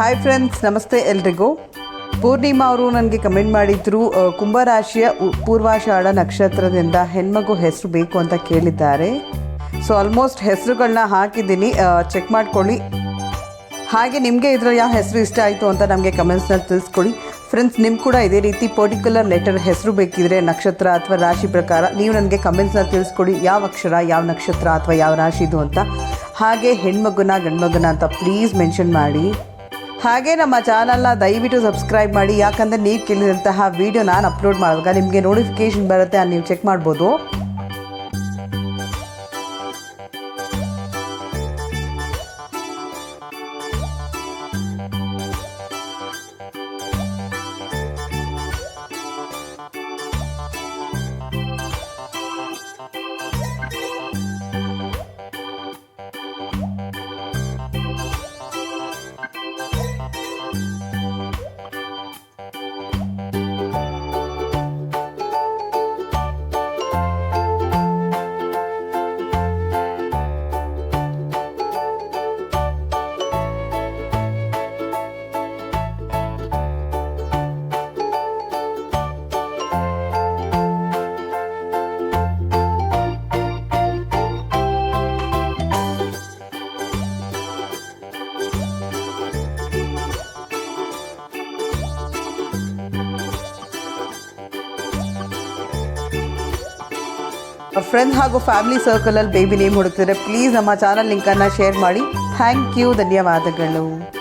Hi friends ನಮಸ್ತೆ ಎಲ್ರಿಗೂ. ಪೂರ್ಣಿಮಾ ಅವರು ನನಗೆ ಕಮೆಂಟ್ ಮಾಡಿದ್ರು ಕುಂಭರಾಶಿಯ ಪೂರ್ವಾಷಾಢ ನಕ್ಷತ್ರದಿಂದ ಹೆಣ್ಮಗು ಹೆಸರು ಬೇಕು ಅಂತ ಕೇಳಿದ್ದಾರೆ. ಸೊ ಆಲ್ಮೋಸ್ಟ್ ಹೆಸರುಗಳನ್ನ ಹಾಕಿದ್ದೀನಿ. ಚೆಕ್ ಮಾಡ್ಕೊಳ್ಳಿ. ಹಾಗೆ ನಿಮಗೆ ಇದರ ಯಾವ ಹೆಸರು ಇಷ್ಟ ಆಯಿತು ಅಂತ ನಮಗೆ ಕಮೆಂಟ್ಸ್ನಲ್ಲಿ ತಿಳಿಸ್ಕೊಳ್ಳಿ. ಫ್ರೆಂಡ್ಸ್ ನಿಮ್ಮ ಕೂಡ ಇದೇ ರೀತಿ ಪರ್ಟಿಕ್ಯುಲರ್ ಲೆಟರ್ ಹೆಸರು ಬೇಕಿದ್ರೆ ನಕ್ಷತ್ರ ಅಥವಾ ರಾಶಿ ಪ್ರಕಾರ ನೀವು ನನಗೆ ಕಮೆಂಟ್ಸ್ನಲ್ಲಿ ತಿಳಿಸ್ಕೊಡಿ ಯಾವ ಅಕ್ಷರ, ಯಾವ ನಕ್ಷತ್ರ ಅಥವಾ ಯಾವ ರಾಶಿ ಇದು ಅಂತ. ಹಾಗೆ ಹೆಣ್ಮಗುನ, ಗಂಡ್ಮಗುನ ಅಂತ ಪ್ಲೀಸ್ ಮೆನ್ಷನ್ ಮಾಡಿ. ಹಾಗೆ ನಮ್ಮ ಚಾನಲ್ನ ದಯವಿಟ್ಟು ಸಬ್ಸ್ಕ್ರೈಬ್ ಮಾಡಿ, ಯಾಕಂದರೆ ನೀವು ಕೇಳಿದಂತಹ ವಿಡಿಯೋ ನಾನು ಅಪ್ಲೋಡ್ ಮಾಡುವಾಗ ನಿಮಗೆ ನೋಟಿಫಿಕೇಶನ್ ಬರುತ್ತೆ ಅಲ್ಲಿ ನೀವು ಚೆಕ್ ಮಾಡ್ಬೋದು. ಫ್ರೆಂಡ್ ಹಾಗೂ ಫ್ಯಾಮಿಲಿ ಸರ್ಕಲಲ್ಲಿ ಬೇಬಿ ನೇಮ್ ಹುಡುಕ್ತಿದ್ರೆ ಪ್ಲೀಸ್ ನಮ್ಮ ಚಾನಲ್ ಲಿಂಕನ್ನು ಶೇರ್ ಮಾಡಿ. ಥ್ಯಾಂಕ್ ಯು ಧನ್ಯವಾದಗಳು.